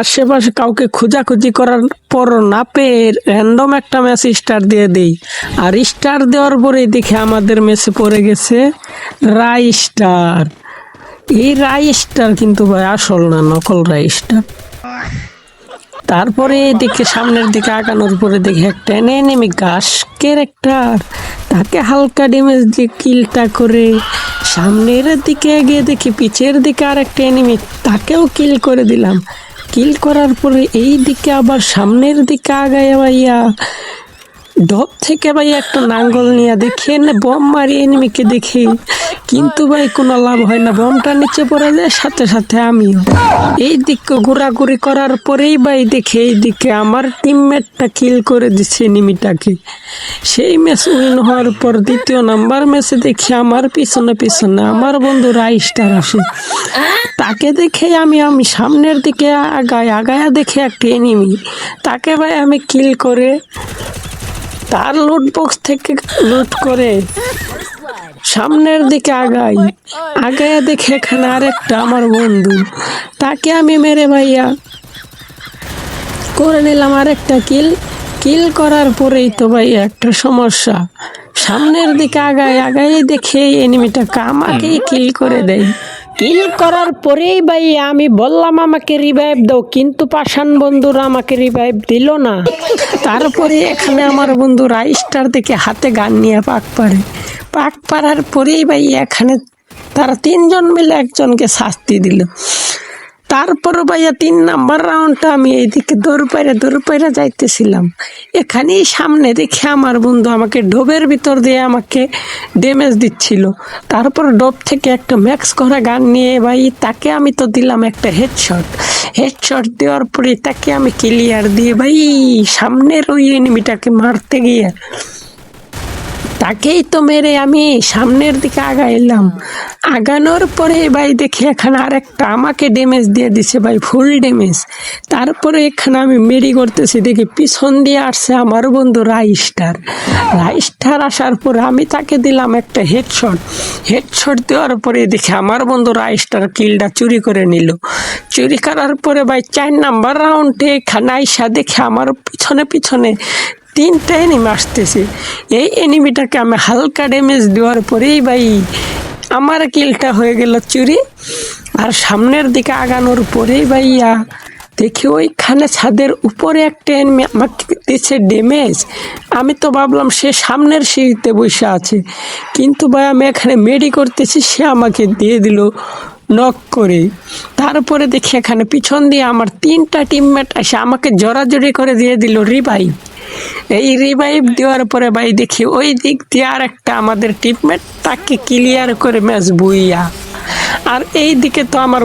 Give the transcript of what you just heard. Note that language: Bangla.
আশেপাশে কাউকে খোঁজাখুঁজি করার পর না পেয়ে র্যান্ডম একটা ম্যাচ স্টার দিয়ে দেই। আর স্টার দেওয়ার পরেই দেখে আমাদের ম্যাচে পড়ে গেছে, রাই স্টার এই রাই স্টার কিন্তু ভাই আসল না, নকল রাই স্টার তারপরে দেখে সামনের দিকে আগানোর পরে দেখে একটা এনিমি গাছ ক্যারেক্টার তাকে হালকা ড্যামেজ দিয়ে কিলটা করে। সামনের দিকে এগিয়ে দেখি পিছের দিকে আর একটা এনিমি তাকেও কিল করে দিলাম। কিল করার পরে এই দিকে আবার সামনের দিকে আগায় ভাইয়া। ডব থেকে ভাই একটা নাঙ্গল নিয়ে দেখি, এনে বম মারি এনিমিকে দেখি। কিন্তু ভাই কোনো লাভ হয় না, বমটা নিচে পড়ে যায়, সাথে সাথে আমিও। এই দিকে ঘোরাঘুরি করার পরেই ভাই দেখে এই দিকে আমার টিমমেটটা কিল করে দিচ্ছে এনিমিটাকে সেই ম্যাচ উইন হওয়ার পর দ্বিতীয় নাম্বার ম্যাচে দেখি আমার পিছনে পিছনে আমার বন্ধু রাইস্টার আসে। তাকে দেখে আমি আমি সামনের দিকে আগায়, আগায়া দেখে একটা এনিমি তাকে ভাই আমি কিল করে তার লুট বক্স থেকে লুট করে। সামনের দিকে আগাই। আগায় দেখে এখানে আরেকটা আমার বন্ধু। তাকে আমি মেরে ভাইয়া। করে নিলাম আরেকটা কিল কিল করার পরেই তো ভাই একটা সমস্যা। সামনের দিকে আগায় আগাই দেখে এনিমিটা আমাকেই কিল করে দেয়। কিল করার পরেই ভাই আমি বললাম, আমাকে রিভাইভ দাও। কিন্তু পাশান বন্ধুরা আমাকে রিভাইভ দিল না। তারপরে এখানে আমার বন্ধু রাইস্টার দেখে হাতে গান নিয়ে পাক পারে। পাক পারার পরেই ভাই এখানে তারা তিনজন মিলে একজনকে শাস্তি দিল। তারপর ভাইয়া তিন নাম্বার রাউন্ডটা আমি এইদিকে দৌড় পাইরা দৌড় পাইরা যাইতেছিলাম। এখানেই সামনে দেখে আমার বন্ধু আমাকে ডোবের ভিতর দিয়ে আমাকে ড্যামেজ দিচ্ছিল। তারপর ডোব থেকে একটা ম্যাক্স করা গান নিয়ে ভাই, তাকে আমি তো দিলাম একটা হেডশট হেডশট দেওয়ার পরে তাকে আমি ক্লিয়ার দিয়ে ভাই, সামনের ওই এনিমিটাকে মারতে গিয়ে তাকেই তো মেরে আমি সামনের দিকে আগাইলাম। আগানোর পরে ভাই দেখি এখানে আরেকটা আমাকে ড্যামেজ দিয়ে দিছে ভাই ফুল ড্যামেজ তারপরে এখানে আমি মেরি করতেছি, দেখি পিছন দিয়ে আসছে আমার বন্ধু রাইস্টার। রাইস্টার আসার পরে আমি তাকে দিলাম একটা হেডশট হেডশট দেওয়ার পরে দেখি আমার বন্ধু রাইস্টার কিলটা চুরি করে নিল। চুরি করার পরে ভাই চার নাম্বার রাউন্ডে এখানে আইসা দেখে আমার পিছনে পিছনে তিনটা এনিমি আসতেছে। এই এনিমিটাকে আমি হালকা ড্যামেজ দেওয়ার পরেই ভাই আমার কিলটা হয়ে গেল চুরি। আর সামনের দিকে আগানোর পরেই ভাইয়া দেখি ওইখানে ছাদের উপরে একটা এনিমি আমাকে দিচ্ছে ড্যামেজ আমি তো ভাবলাম সে সামনের সিঁড়িতে বসে আছে। কিন্তু ভাই আমি এখানে মেডি করতেছি, সে আমাকে দিয়ে দিল নক করে। তারপরে দেখি এখানে পিছন দিয়ে আমার তিনটা টিমমেট এসে আমাকে জড়াজড়ি করে দিয়ে দিল রিভাইভ এই রিভাইভ দেওয়ার পরে ভাই দেখি ওই দিক দিয়ে আর একটা আমাদের ট্রিটমেন্ট তাকে ক্লিয়ার করে ম্যাচ বুইয়া। আর এই দিকে তো আমার